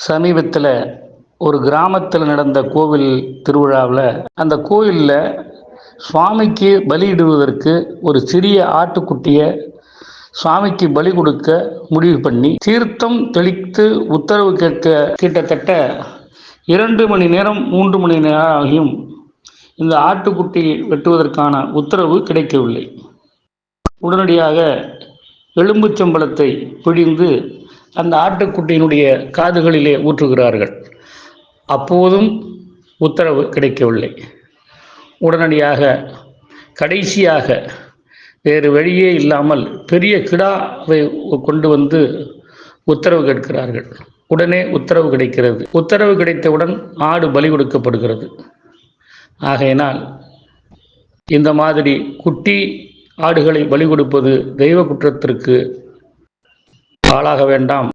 சமீபத்தில் ஒரு கிராமத்தில் நடந்த கோவில் திருவிழாவில் அந்த கோயிலில் சுவாமிக்கு பலியிடுவதற்கு ஒரு சிறிய ஆட்டுக்குட்டியை சுவாமிக்கு பலி கொடுக்க முடிவு பண்ணி தீர்த்தம் தெளித்து உத்தரவு கேட்க கிட்டத்தட்ட இரண்டு மணி நேரம் மூன்று மணி நேரம் ஆகியும் இந்த ஆட்டுக்குட்டி வெட்டுவதற்கான உத்தரவு கிடைக்கவில்லை. உடனடியாக எலும்புச்சம்பளத்தை பிழிந்து அந்த ஆட்டுக்குட்டியினுடைய காதுகளிலே ஊற்றுகிறார்கள். அப்போதும் உத்தரவு கிடைக்கவில்லை. உடனடியாக கடைசியாக வேறு வழியே இல்லாமல் பெரிய கிடாவை கொண்டு வந்து உத்தரவு கேட்கிறார்கள். உடனே உத்தரவு கிடைக்கிறது. உத்தரவு கிடைத்தவுடன் ஆடு பலி கொடுக்கப்படுகிறது. ஆகையினால் இந்த மாதிரி குட்டி ஆடுகளை பலி கொடுப்பது தெய்வ குற்றத்திற்கு ஆளாக வேண்டாம்.